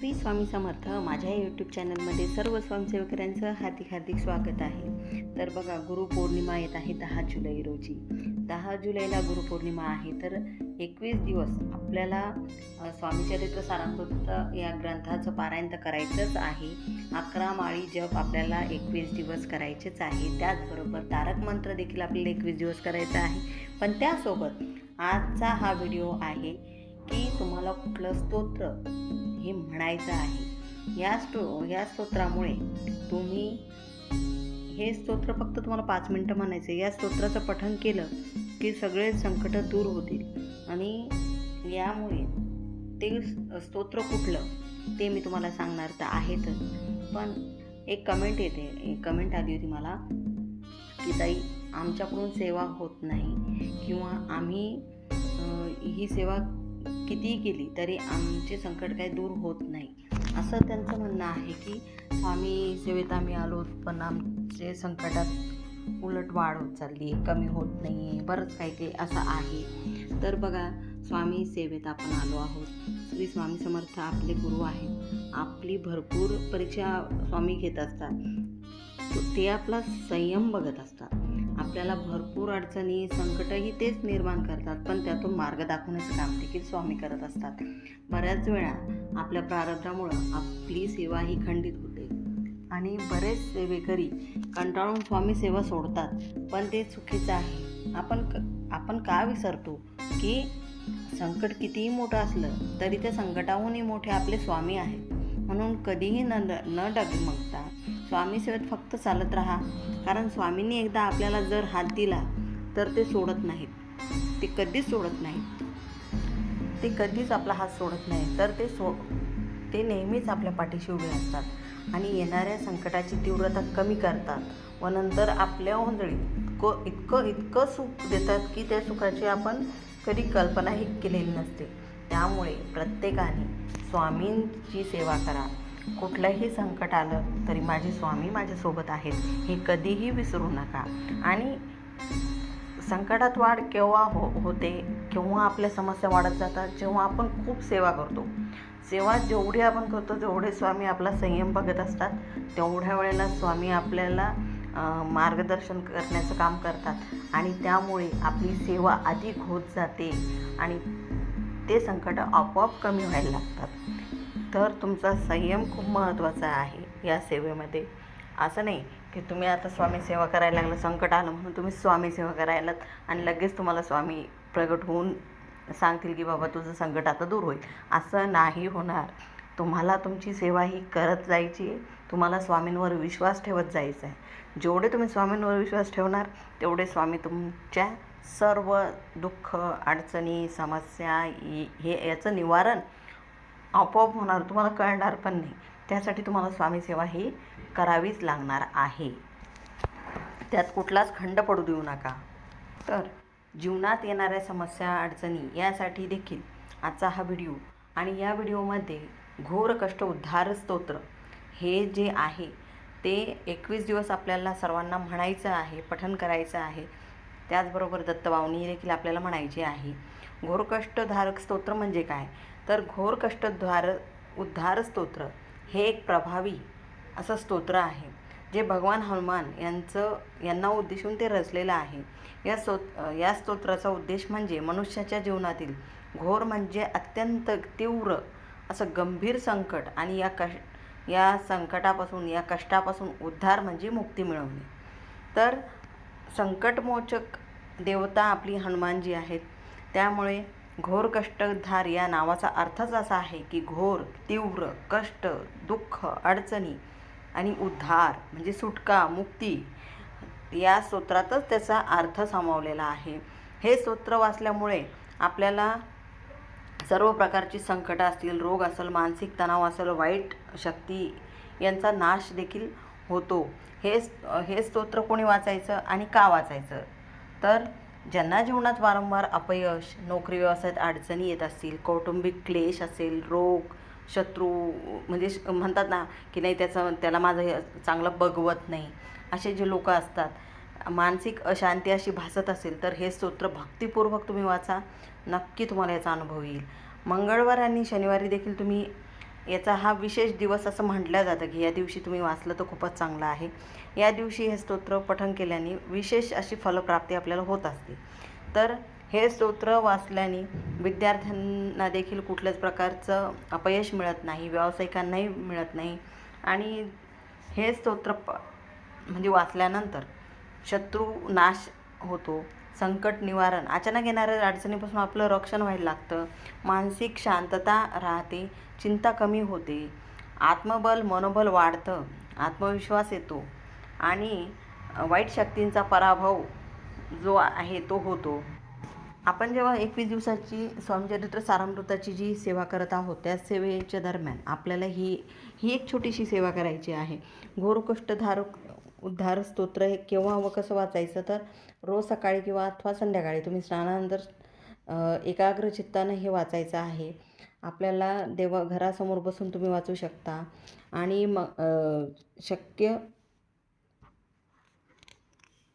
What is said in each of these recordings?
श्री स्वामी समर्थ माझ्या यूट्यूब चॅनलमध्ये सर्व स्वयंसेवकऱ्यांचं हार्दिक हार्दिक स्वागत आहे. तर बघा गुरुपौर्णिमा येत आहे दहा जुलै रोजी. दहा जुलैला गुरुपौर्णिमा आहे तर एकवीस दिवस आपल्याला स्वामीचरित्र सारामृत या ग्रंथाचं पारायण तर करायचंच आहे. अकरा माळी जप आपल्याला एकवीस दिवस करायचेच आहे. त्याचबरोबर तारक मंत्र देखील आपल्याला एकवीस दिवस करायचा आहे. पण त्यासोबत आजचा हा व्हिडिओ आहे की तुम्हाला कुठलं स्तोत्र हे म्हणायचं आहे. या स्टो या स्तोत्रामुळे तुम्ही हे स्तोत्र फक्त तुम्हाला पाच मिनटं म्हणायचं या स्तोत्राचं पठण केलं की सगळे संकट दूर होतील. आणि यामुळे ते स्तोत्र कुठलं ते मी तुम्हाला सांगणार तर आहेतच पण एक कमेंट येते. एक कमेंट आली होती मला की ताई आमच्याकडून सेवा होत नाही किंवा आम्ही ही सेवा कितीही केली तरी आमचे संकट काही दूर होत नाही. असं त्यांचं म्हणणं आहे की स्वामी सेवेत आम्ही आलो पण आमचे संकटात उलट वाढ होत चालली आहे कमी होत नाही आहे बरंच काही काही असं आहे. तर बघा स्वामी सेवेत आपण आलो आहोत. श्री स्वामी समर्थ आपले गुरु आहेत. आपली भरपूर परीक्षा स्वामी घेत असतात. ते आपला संयम बघत असतात. आपल्याला भरपूर अडचणी संकटही तेच निर्माण करतात पण त्यातून मार्ग दाखवण्याचं काम देखील स्वामी करत असतात. बऱ्याच वेळा आपल्या प्रारब्धामुळं आपली सेवा ही खंडित होते आणि बरेच सेवेकरी कंटाळून स्वामी सेवा सोडतात पण ते चुकीचं आहे. आपण क आपण का विसरतो की संकट कितीही मोठं असलं तरी त्या संकटाहूनही मोठे आपले स्वामी आहेत. म्हणून कधीही न न डगमगता स्वामी सेवेत फक्त चालत राहा. कारण स्वामींनी एकदा आपल्याला जर हात दिला तर ते सोडत नाहीत. ते कधीच सोडत नाहीत. ते कधीच आपला हात सोडत नाही. तर ते सो ते नेहमीच आपल्या पाठीशी उभे असतात आणि येणाऱ्या संकटाची तीव्रता कमी करतात व नंतर आपल्या ओंजळी इतकं इतकं इतकं सुख देतात की त्या सुखाची आपण कधी कल्पनाही केलेली नसते. त्यामुळे प्रत्येकाने स्वामींची सेवा करा. कुठलंही संकट आलं तरी माझे स्वामी माझ्यासोबत आहेत हे कधीही विसरू नका. आणि संकटात वाढ केव्हा हो होते केव्हा आपल्या समस्या वाढत जातात जेव्हा आपण खूप सेवा करतो. सेवा जेवढी आपण करतो जेवढे स्वामी आपला संयम बघत असतात तेवढ्या वेळेला स्वामी आपल्याला मार्गदर्शन करण्याचं काम करतात. आणि त्यामुळे आपली सेवा अधिक होत जाते आणि ते संकट आपोआप कमी व्हायला लागतात. तर तुमचा संयम खूप महत्त्वाचा आहे या सेवेमध्ये. असं नाही की तुम्ही आता स्वामी सेवा करायला लागलं संकट आलं म्हणून तुम्ही स्वामी सेवा करायलात आणि लगेच तुम्हाला स्वामी प्रगट होऊन सांगतील की बाबा तुझं संकट आता दूर होईल. असं नाही होणार. तुम्हाला तुमची सेवा ही करत जायची आहे. तुम्हाला स्वामींवर विश्वास ठेवत जायचा आहे. जेवढे तुम्ही स्वामींवर विश्वास ठेवणार तेवढे स्वामी तुमच्या सर्व दुःख अडचणी समस्या हे याचं निवारण आपोआप होणार तुम्हाला कळणार पण नाही. त्यासाठी तुम्हाला स्वामीसेवा ही करावीच लागणार आहे. त्यात कुठलाच खंड पडू देऊ नका. तर जीवनात येणाऱ्या समस्या अडचणी यासाठी देखील आजचा हा व्हिडिओ आणि या व्हिडिओमध्ये घोर कष्ट उद्धार स्तोत्र हे जे आहे ते एकवीस दिवस आपल्याला सर्वांना म्हणायचं आहे पठन करायचं आहे. त्याचबरोबर दत्तवावणी देखील आपल्याला म्हणायची आहे घोरकष्टधारक स्तोत्र म्हणजे काय? तर घोर कष्टद्वार उद्धार स्तोत्र हे एक प्रभावी असं स्तोत्र आहे. जे भगवान हनुमान यांचं यांना उद्देशून ते रचलेलं आहे. या स्तो या स्तोत्राचा उद्देश म्हणजे मनुष्याच्या जीवनातील घोर म्हणजे अत्यंत तीव्र असं गंभीर संकट आणि या कश या संकटापासून या कष्टापासून उद्धार म्हणजे मुक्ती मिळवणे. तर संकटमोचक देवता आपली हनुमानजी आहेत. त्यामुळे घोर कष्टधार या नावाचा अर्थच असा आहे की घोर तीव्र कष्ट दुःख अडचणी आणि उद्धार म्हणजे सुटका मुक्ती या स्तोत्रातच त्याचा अर्थ सामावलेला आहे. हे स्तोत्र वाचल्यामुळे आपल्याला सर्व प्रकारची संकटं असतील रोग असेल मानसिक तणाव असेल वाईट शक्ती यांचा नाश देखील होतो. हे हे स्तोत्र कोणी वाचायचं आणि का वाचायचं? तर ज्यांना जीवनात वारंवार अपयश नोकरी व्यवसायात अडचणी येत असतील कौटुंबिक क्लेश असेल रोग शत्रू म्हणजे श- म्हणतात ना की नाही त्याचं त्याला माझं हे चांगलं बघवत नाही असे जे लोक असतात मानसिक अशांती अशी भासत असेल तर हे स्तोत्र भक्तिपूर्वक तुम्ही वाचा. नक्की तुम्हाला याचा अनुभव येईल. मंगळवार आणि शनिवारी देखील तुम्ही याचा हा विशेष दिवस असं म्हटलं जातं की या दिवशी तुम्ही वाचलं तर खूपच चांगलं आहे. या दिवशी हे स्तोत्र पठण केल्याने विशेष अशी फलप्राप्ती आपल्याला होत असते. तर हे स्तोत्र वाचल्याने विद्यार्थ्यांना देखील कुठल्याच प्रकारचं अपयश मिळत नाही व्यावसायिकांनाही मिळत नाही. आणि हे स्तोत्र प म्हणजे वाचल्यानंतर शत्रू नाश होतो. संकट निवारण. अचानक येणाऱ्या अडचणीपासून आपलं रक्षण व्हायला लागतं. मानसिक शांतता राहते चिंता कमी होते. आत्मबल मनोबल वाढतं आत्मविश्वास येतो आणि वाईट शक्तींचा पराभव जो आहे तो होतो. आपण जेव्हा एकवीस दिवसाची स्वामीचरित्र सारामृताची जी सेवा करत आहोत त्या सेवेच्या दरम्यान आपल्याला ही ही एक छोटीशी सेवा करायची आहे. घोरकष्टधारक उद्धार स्तोत्र हे केव्हा व कसं वाचायचं? तर रोज सकाळी किंवा अथवा संध्याकाळी तुम्ही स्नानानंतर एकाग्र चित्तानं हे वाचायचं आहे. आपल्याला देवा घरासमोर बसून तुम्ही वाचू शकता. आणि मग शक्य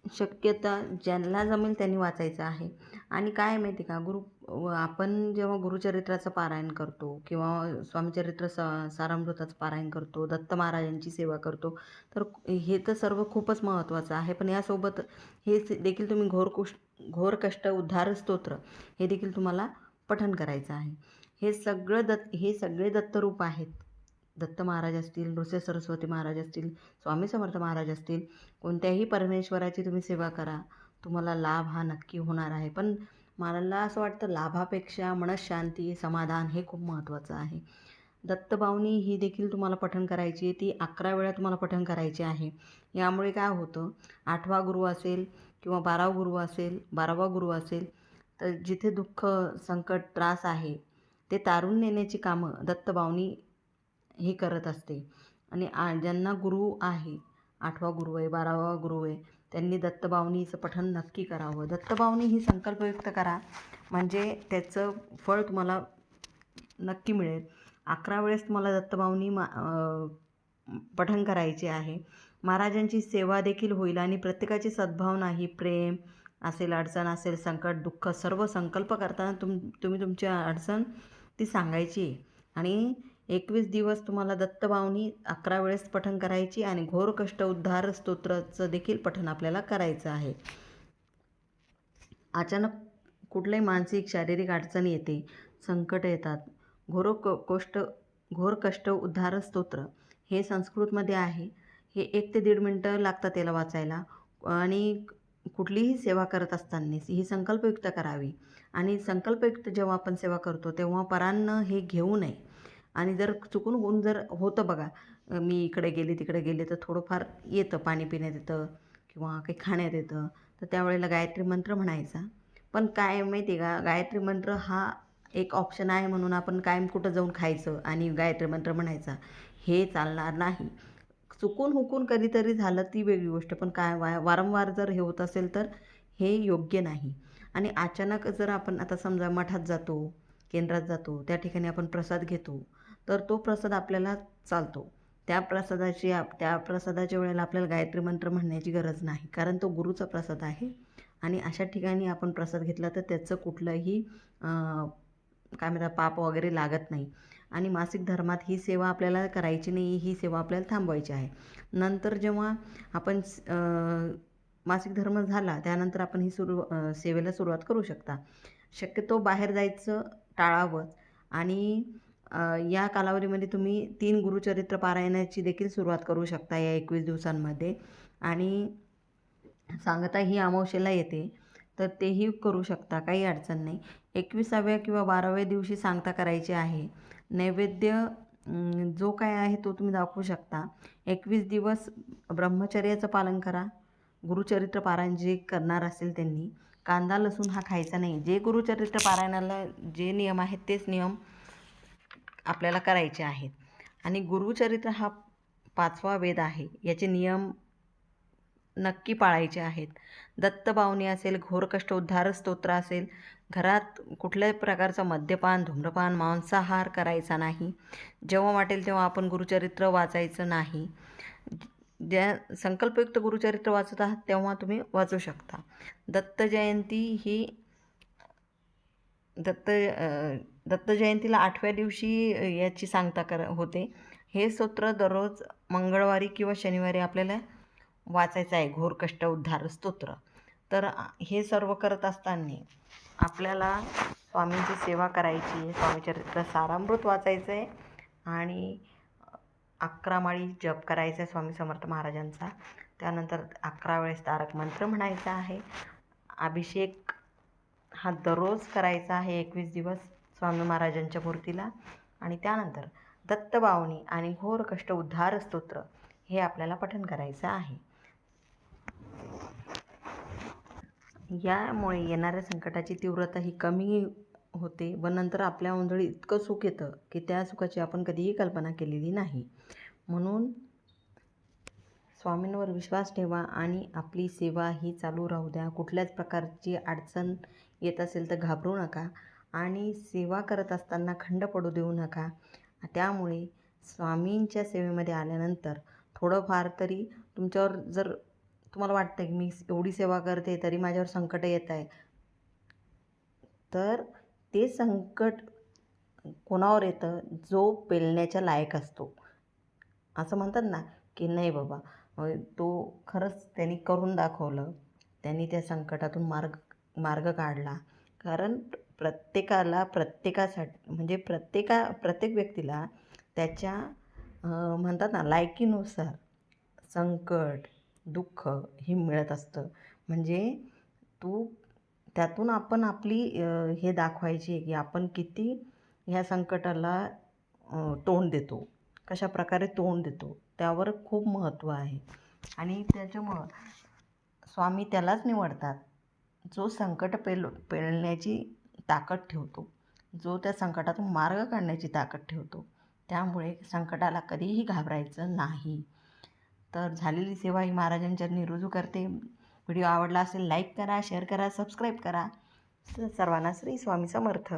शक्यता ज्यांना जमेल त्यांनी वाचायचं आहे. आणि काय माहिती का? गुरु आपण जेव्हा गुरुचरित्राचं पारायण करतो किंवा स्वामीचरित्र स सारामृताचं पारायण करतो दत्त महाराजांची सेवा करतो तर हे तर सर्व खूपच महत्त्वाचं आहे. पण यासोबत हे देखील तुम्ही घोर कुष्ट घोर कष्ट उद्धार स्तोत्र हे देखील तुम्हाला पठण करायचं आहे. हे सगळं दत्त हे सगळे दत्तरूप आहेत. दत्त महाराज असतील नृसिंह सरस्वती महाराज असतील स्वामी समर्थ महाराज असतील कोणत्याही परमेश्वराची तुम्ही सेवा करा. तुम्हाला लाभ हा नक्की होणार आहे. पण मला असं वाटतं लाभापेक्षा मनशांती समाधान हे खूप महत्त्वाचं आहे. दत्तभावनी ही देखील तुम्हाला पठण करायची आहे. ती अकरा वेळा तुम्हाला पठण करायची आहे. यामुळे काय होतं? आठवा गुरु असेल किंवा बारावा गुरु असेल बारावा गुरु असेल तर जिथे दुःख संकट त्रास आहे ते तारून नेण्याची कामं दत्तभावनी हे करत असते. आणि आ ज्यांना गुरु आहे आठवा गुरु आहे बारावा गुरु आहे त्यांनी दत्तभावनीचं पठन नक्की करावं. दत्तभावनी ही संकल्पयुक्त करा. म्हणजे त्याचं फळ तुम्हाला नक्की मिळेल. अकरा वेळेस तुम्हाला दत्तभावनी मा पठन करायचे आहे. महाराजांची सेवा देखील होईल आणि प्रत्येकाची सद्भावना ही प्रेम असेल अडचण असेल संकट दुःख सर्व संकल्प करताना तुम तुम्ही तुमची अडचण ती सांगायची. आणि एकवीस दिवस तुम्हाला दत्तभावनी अकरा वेळेस पठण करायची आणि घोर कष्ट उद्धार स्तोत्राचं देखील पठण आपल्याला करायचं आहे. अचानक कुठल्याही मानसिक शारीरिक अडचणी येते संकट येतात. घोर कोष्ट घोर कष्ट उद्धार स्तोत्र हे संस्कृतमध्ये आहे. हे एक ते दीड मिनटं लागतात त्याला वाचायला. आणि कुठलीही सेवा करत असताना ही संकल्पयुक्त करावी. आणि संकल्पयुक्त जेव्हा आपण सेवा करतो तेव्हा परांना हे घेऊ नये. आणि जर चुकून होऊन जर होतं बघा मी इकडे गेले तिकडे गेले तर थोडंफार येतं पाणी पिण्यात येतं किंवा काही खाण्यात येतं. तर त्यावेळेला गायत्री मंत्र म्हणायचा. पण काय माहिती आहे का गायत्री मंत्र हा एक ऑप्शन आहे म्हणून आपण कायम कुठं जाऊन खायचं आणि गायत्री मंत्र म्हणायचा. हे चालणार नाही. चुकून हुकून कधीतरी झालं ती वेगळी गोष्ट. पण काय वा वारंवार जर हे होत असेल तर हे योग्य नाही. आणि अचानक जर आपण आता समजा मठात जातो केंद्रात जातो त्या ठिकाणी आपण प्रसाद घेतो तर तो प्रसाद आपल्याला चालतो. त्या प्रसादाची आप त्या प्रसादाच्या वेळेला आपल्याला गायत्री मंत्र म्हणण्याची गरज नाही. कारण तो गुरुचा प्रसाद आहे. आणि अशा ठिकाणी आपण प्रसाद घेतला तर त्याचं कुठलंही काय म्हणतात पाप वगैरे लागत नाही. आणि मासिक धर्मात ही सेवा आपल्याला करायची नाही ही सेवा आपल्याला थांबवायची आहे. नंतर जेव्हा आपण मासिक धर्म झाला त्यानंतर आपण ही सुरू सेवेला सुरुवात करू शकता. शक्यतो बाहेर जायचं टाळावं. आणि या कालावधीमध्ये तुम्ही तीन गुरुचरित्र पारायणाची देखील सुरुवात करू शकता या एकवीस दिवसांमध्ये. आणि सांगता ही अमावशेला येते तर तेही करू शकता काही अडचण नाही. एकविसाव्या किंवा बाराव्या दिवशी सांगता करायची आहे. नैवेद्य जो काय आहे तो तुम्ही दाखवू शकता. एकवीस दिवस ब्रह्मचर्याचं पालन करा. गुरुचरित्र पारायण जे करणार असेल त्यांनी. कांदा लसूण हा खायचा नाही. जे गुरुचरित्र पारायणाला जे नियम आहेत तेच नियम आपल्याला करायचे आहेत. आणि गुरुचरित्र हा पाचवा वेद आहे. याचे नियम नक्की पाळायचे आहेत. दत्तबावनी असेल घोरकष्ट उद्धार स्तोत्र असेल घरात कुठल्याही प्रकारचा मद्यपान धूम्रपान मांसाहार करायचा नाही. जेव्हा वाटेल तेव्हा आपण गुरुचरित्र वाचायचं नाही. ज्या संकल्पयुक्त गुरुचरित्र वाचत आहात तेव्हा तुम्ही वाचू शकता. दत्त जयंती ही दत्त दत्तजयंतीला दत्त जयंतीला आठव्या दिवशी याची सांगता कर होते. हे स्तोत्र दररोज मंगळवारी किंवा शनिवारी आपल्याला वाचायचं आहे. घोर कष्ट उद्धार स्तोत्र. तर हे सर्व करत असताना आपल्याला स्वामींची सेवा करायची आहे. स्वामीचरित्र सारामृत वाचायचं आहे आणि अकरा माळी जप करायचा आहे स्वामी समर्थ महाराजांचा. त्यानंतर अकरा वेळेस तारक मंत्र म्हणायचा आहे. अभिषेक हा दररोज करायचा आहे एकवीस दिवस स्वामी महाराजांच्या मूर्तीला. आणि त्यानंतर दत्तबावनी आणि घोर कष्ट उद्धार स्तोत्र हे आपल्याला पठण करायचं आहे. यामुळे येणाऱ्या संकटाची तीव्रता ही कमी होते व नंतर आपल्या ओंजळी इतकं सुख येतं की त्या सुखाची आपण कधीही कल्पना केलेली नाही. म्हणून स्वामींवर विश्वास ठेवा आणि आपली सेवा ही चालू राहू द्या. कुठल्याच प्रकारची अडचण येत असेल तर घाबरू नका आणि सेवा करत असताना खंड पडू देऊ नका. त्यामुळे स्वामींच्या सेवेमध्ये आल्यानंतर थोडंफार तरी तुमच्यावर जर तुम्हाला वाटतं की मी एवढी सेवा करते तरी माझ्यावर संकट येत आहे तर ते संकट कोणावर येतं? जो पेलण्याच्या लायक असतो. असं म्हणतात ना की नाही बाबा म्हणजे तो खरंच त्यांनी करून दाखवलं. त्यांनी त्या संकटातून मार्ग मार्ग काढला. कारण प्रत्येकाला प्रत्येकासाठी म्हणजे प्रत्येका प्रत्येक व्यक्तीला त्याच्या म्हणतात ना लायकीनुसार संकट दुःख हे मिळत असतं. म्हणजे तू त्यातून आपण आपली हे दाखवायची आहे की आपण किती ह्या संकटाला तोंड देतो. कशा प्रकारे तोंड देतो. त्यावर खूप महत्त्व आहे. आणि त्याच्यामुळं स्वामी त्यालाच निवडतात. जो संकट पेल पेलण्याची ताकद ठेवतो जो त्या संकटातून मार्ग काढण्याची ताकद ठेवतो त्यामुळे संकटाला कधीही घाबरायचं नाही. तर झालेली सेवा ही महाराजांच्या रुजू करते. व्हिडिओ आवडला असेल लाईक करा शेअर करा सबस्क्राईब करा. सर्वांना श्री स्वामी समर्थ.